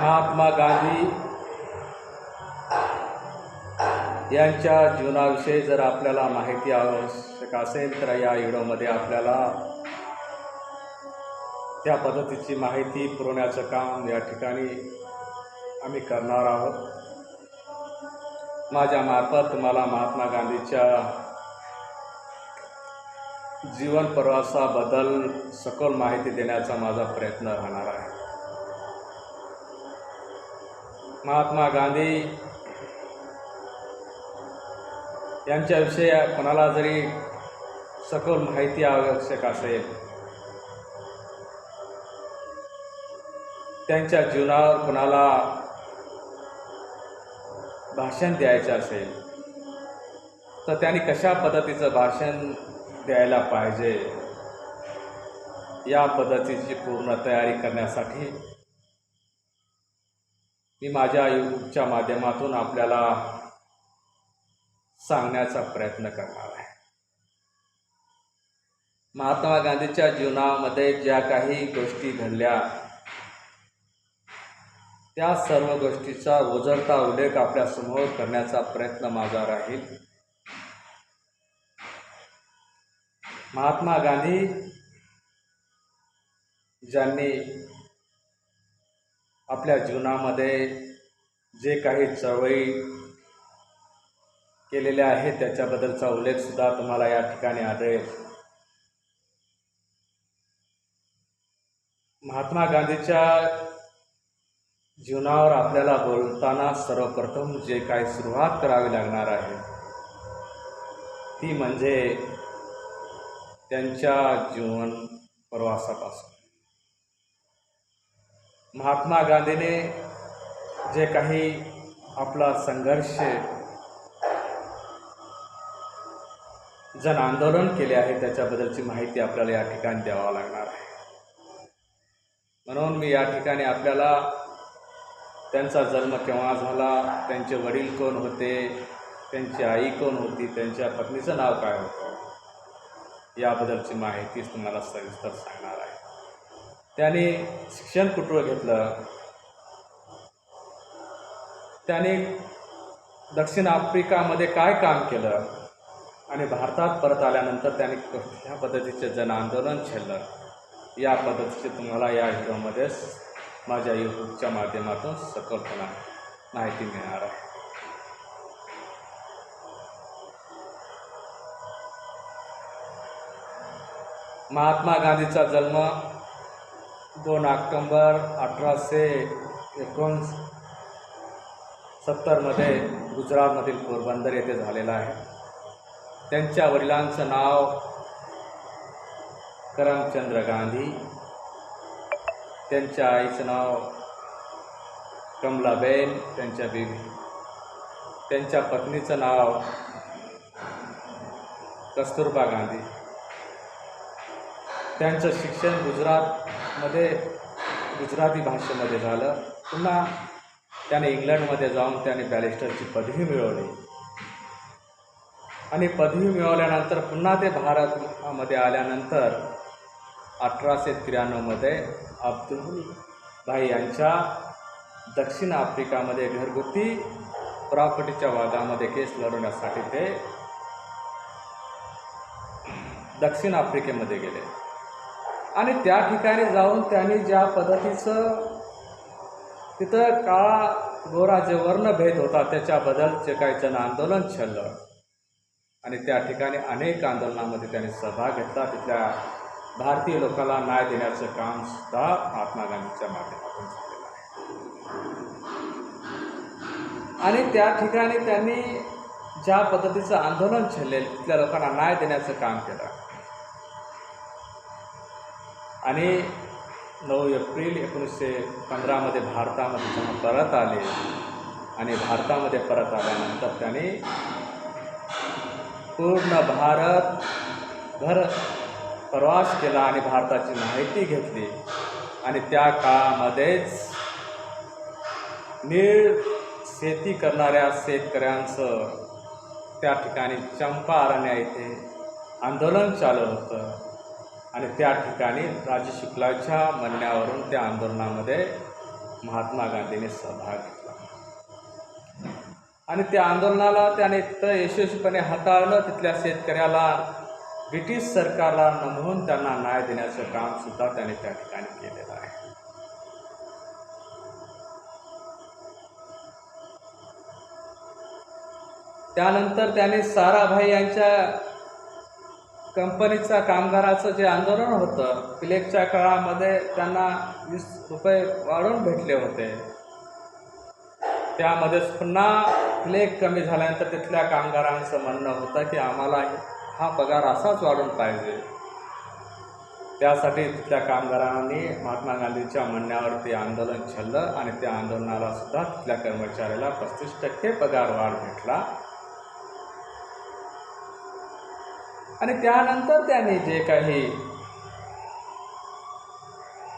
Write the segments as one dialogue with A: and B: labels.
A: महात्मा गांधी यांच्या जीवनाविषयी जर आपल्याला माहिती आवश्यक असेल तर या व्हिडिओमध्ये आपल्याला त्या पद्धतीची माहिती पुरवण्याचं काम या ठिकाणी आम्ही करणार आहोत. माझ्या मार्फत तुम्हाला महात्मा गांधीच्या जीवन प्रवासाबद्दल सखोल माहिती देण्याचा माझा प्रयत्न राहणार आहे. महात्मा गांधी यांच्याविषयी कोणाला जरी सखोल माहिती आवश्यक असेल त्यांच्या जीवनावर कोणाला भाषण द्यायचं असेल तर त्यांनी कशा पद्धतीचं भाषण द्यायला पाहिजे या पद्धतीची पूर्ण तयारी करण्यासाठी मी माझ्या यूट्यूबच्या माध्यमातून आपल्याला सांगण्याचा प्रयत्न करणार आहे. महात्मा गांधीच्या जीवनामध्ये ज्या काही गोष्टी घडल्या त्या सर्व गोष्टीचा उजळता उल्लेख आपल्यासमोर करण्याचा प्रयत्न माझा राहील. महात्मा गांधी ज्यांनी आपल्या जीवनामध्ये जे काही चळवळी केलेल्या आहेत त्याच्याबद्दलचा उल्लेखसुद्धा तुम्हाला या ठिकाणी आढळेल. महात्मा गांधीच्या जीवनावर आपल्याला बोलताना सर्वप्रथम जे काही सुरुवात करावी लागणार आहे ती म्हणजे त्यांच्या जीवन प्रवासापासून. महात्मा गांधीने जे काही आपला संघर्ष जन आंदोलन केले आहे त्याच्याबद्दलची माहिती आपल्याला या ठिकाणी द्यावा लागणार आहे. म्हणून मी या ठिकाणी आपल्याला त्यांचा जन्म केव्हा झाला त्यांचे वडील कोण होते त्यांची आई कोण होती त्यांच्या पत्नीचं नाव काय होतं याबद्दलची माहितीच तुम्हाला सविस्तर सांगणार आहे. त्याने शिक्षण कुठं घेतलं? त्याने दक्षिण आफ्रिकामध्ये काय काम केलं? आणि भारतात परत आल्यानंतर त्याने कुठल्या पद्धतीचे जन आंदोलन छेडलं? या पद्धतीचे तुम्हाला या व्हिडिओमध्ये माझ्या यूट्यूबच्या माध्यमातून सखोलपणा माहिती मिळणार आहे. महात्मा गांधीचा जन्म दोन ऑक्टोंबर अठराशे एकोण सत्तरमध्ये गुजरातमधील पोरबंदर येथे झालेला आहे. त्यांच्या वडिलांचं नाव करमचंद्र गांधी. त्यांच्या आईचं नाव कमलाबेन. त्यांच्या बेबी त्यांच्या पत्नीचं नाव कस्तुरबा गांधी. त्यांचं शिक्षण गुजरात मध्ये गुजराती भाषेमध्ये झालं. पुन्हा त्याने इंग्लंडमध्ये जाऊन त्याने बॅरिस्टरची पदवी मिळवली. आणि पदवी मिळवल्यानंतर पुन्हा ते भारतमध्ये आल्यानंतर अठराशे त्र्याण्णवमध्ये अब्दुल भाई यांच्या दक्षिण आफ्रिकामध्ये घरगुती प्रॉपर्टीच्या वादामध्ये केस लढवण्यासाठी ते दक्षिण आफ्रिकेमध्ये गेले. आणि त्या ठिकाणी जाऊन त्यांनी ज्या पद्धतीचं तिथं काळा गोरा जे वर्णभेद होता त्याच्याबद्दल जे काही जन आंदोलन छल्लं आणि त्या ठिकाणी अनेक आंदोलनामध्ये त्यांनी सहभाग घेतला. तिथल्या भारतीय लोकांना न्याय देण्याचं काम सुद्धा महात्मा गांधीच्या माध्यमातून झालेलं आहे. आणि त्या ठिकाणी त्यांनी ज्या पद्धतीचं आंदोलन छलले तिथल्या लोकांना न्याय देण्याचं काम केलं. आणि नऊ एप्रिल एकोणीसशे पंधरामध्ये भारतामध्ये जेव्हा परत आले आणि भारतामध्ये परत आल्यानंतर त्यांनी पूर्ण भारत भर प्रवास केला आणि भारताची माहिती घेतली. आणि त्या काळामध्येच नीळ शेती करणाऱ्या शेतकऱ्यांचं त्या ठिकाणी चंपारण्य येथे आंदोलन चालू होतं. आणि त्या ठिकाणी राजे शुक्लाच्या म्हणण्यावरून त्या आंदोलनामध्ये महात्मा गांधींनी सहभाग घेतला. आणि त्या आंदोलनाला त्याने इतकं यशस्वीपणे हाताळलं तिथल्या शेतकऱ्याला ब्रिटिश सरकारला नमवून त्यांना न्याय देण्याचं काम सुद्धा त्याने त्या ठिकाणी केलेलं आहे. त्यानंतर त्याने साराभाई यांच्या कंपनीचा कामगाराचं जे आंदोलन होतं प्लेगच्या काळामध्ये त्यांना वीस रुपये वाढवून भेटले होते. त्यामध्ये पुन्हा प्लेग कमी झाल्यानंतर तिथल्या कामगारांचं म्हणणं होतं की आम्हाला हा पगार असाच वाढून पाहिजे. त्यासाठी तिथल्या कामगारांनी महात्मा गांधींच्या म्हणण्यावरती आंदोलन छल्लं आणि त्या आंदोलनाला सुद्धा तिथल्या कर्मचाऱ्याला पस्तीस टक्के पगार वाढ भेटला. आणि त्यानंतर त्यांनी जे काही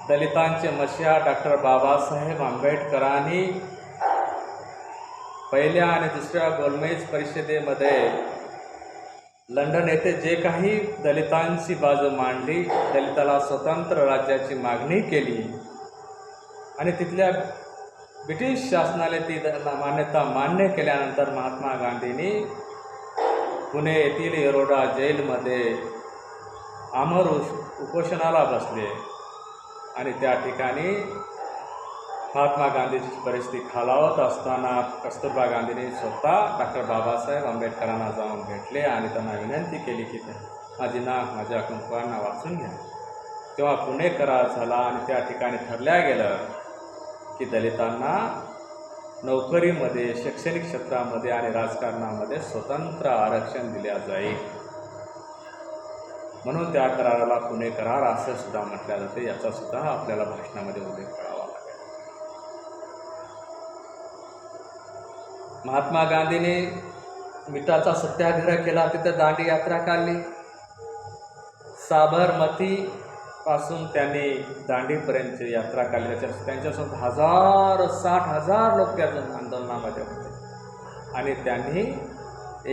A: दलितांचे मशिया डॉक्टर बाबासाहेब आंबेडकरांनी पहिल्या आणि दुसऱ्या गोलमेज परिषदेमध्ये लंडन येथे जे काही दलितांची बाजू मांडली दलिताला स्वतंत्र राज्याची मागणी केली. आणि तिथल्या ब्रिटिश शासनाने ती द- मान्यता मान्य केल्यानंतर महात्मा गांधींनी पुणे येथील येरोडा जेलमध्ये आमर उश- उपोषणाला बसले आणि त्या ठिकाणी महात्मा गांधीची परिस्थिती खालावत असताना कस्तुरबा गांधींनी स्वतः डॉक्टर बाबासाहेब आंबेडकरांना जाऊन भेटले आणि त्यांना विनंती केली की माझी नाक माझ्या कुंकवांना वाचून घ्या. तेव्हा पुणे करार झाला आणि त्या ठिकाणी ठरल्या गेलं की दलितांना नोकरीमध्ये शैक्षणिक क्षेत्रामध्ये आणि राजकारणामध्ये स्वतंत्र आरक्षण दिल्या जाईल. म्हणून त्या कराराला पुणे करार असं सुद्धा म्हटलं जाते. याचा सुद्धा आपल्याला भाषणामध्ये उल्लेख करावा लागेल. महात्मा गांधीने मिठाचा सत्याग्रह केला तिथं दांडी यात्रा काढली. साबरमती पासून त्यांनी दांडीपर्यंतची यात्रा काढली. त्याच्या त्यांच्यासोबत हजार साठ हजार लोक त्या आंदोलनामध्ये होते. आणि त्यांनी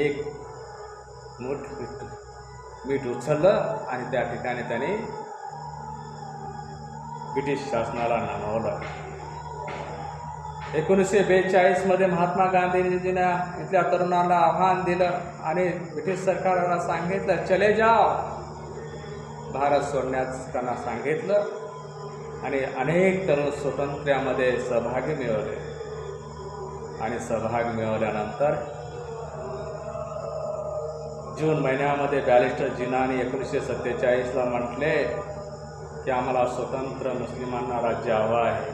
A: एक मूठ मीठ मीठ उचललं आणि त्या ठिकाणी त्यांनी ब्रिटिश शासनाला नामावलं. एकोणीसशे बेचाळीसमध्ये महात्मा गांधीजींना इथल्या तरुणाला आव्हान दिलं आणि ब्रिटिश सरकारला सांगितलं चले जाओ भारत सोडण्यास त्यांना सांगितलं आणि अनेक तरुण स्वातंत्र्यामध्ये सहभागी मिळवले. आणि सहभाग मिळवल्यानंतर जून महिन्यामध्ये बॅरिस्टर जिनाने एकोणीसशे सत्तेचाळीसला म्हटले की आम्हाला स्वतंत्र मुस्लिमांना राज्य हवं आहे.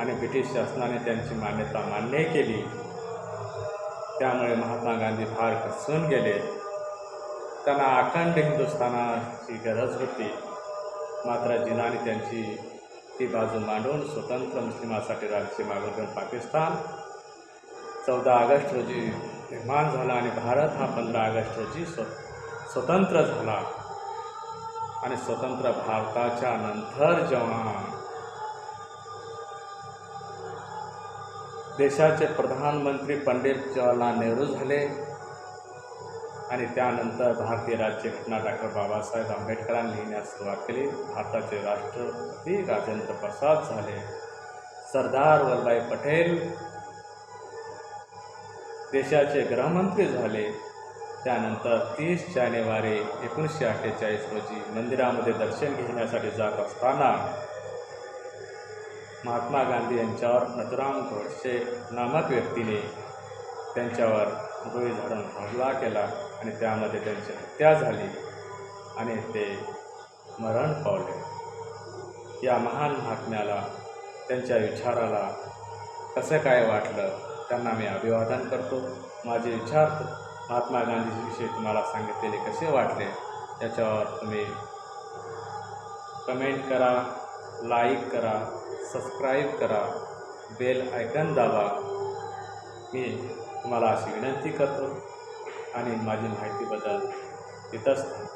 A: आणि ब्रिटिश शासनाने त्यांची मान्यता मान्य केली. त्यामुळे महात्मा गांधी फार खसून गेले. त्यांना अखंड हिंदुस्थानाची गरज होती. मात्र जिनाने त्यांची ती बाजू मांडून स्वतंत्र मुस्लिमासाठी राज्य मागून पाकिस्तान. चौदा ऑगस्ट रोजी निर्माण झाला आणि भारत हा पंधरा ऑगस्ट रोजी स्व स्वतंत्र झाला. आणि स्वतंत्र भारताच्या नंतर जेव्हा देशाचे प्रधानमंत्री पंडित जवाहरलाल नेहरू झाले आणि त्यानंतर भारतीय राज्यघटना डॉक्टर बाबासाहेब आंबेडकरांनी लिहिण्यास सुरुवात केली. भारताचे राष्ट्रपती राजेंद्र प्रसाद झाले. सरदार वल्लभभाई पटेल देशाचे गृहमंत्री झाले. त्यानंतर तीस जानेवारी एकोणीसशे अठ्ठेचाळीस रोजी मंदिरामध्ये दर्शन घेण्यासाठी जात असताना महात्मा गांधी यांच्यावर नथुराम गोडसे नामक व्यक्तीने त्यांच्यावर गोळी झाडून हमला केला आणि त्यामध्ये त्यांची हत्या झाली आणि ते मरण पावले. या महान महात्म्याला त्यांच्या विचाराला कसं काय वाटलं त्यांना मी अभिवादन करतो. माझे विचार महात्मा गांधीविषयी तुम्हाला सांगितलेले कसे वाटले याच्यावर तुम्ही कमेंट करा लाईक करा सबस्क्राईब करा बेल आयकन दाबा. मी तुम्हाला अशी विनंती करतो आणि माझी माहितीबद्दल इथंच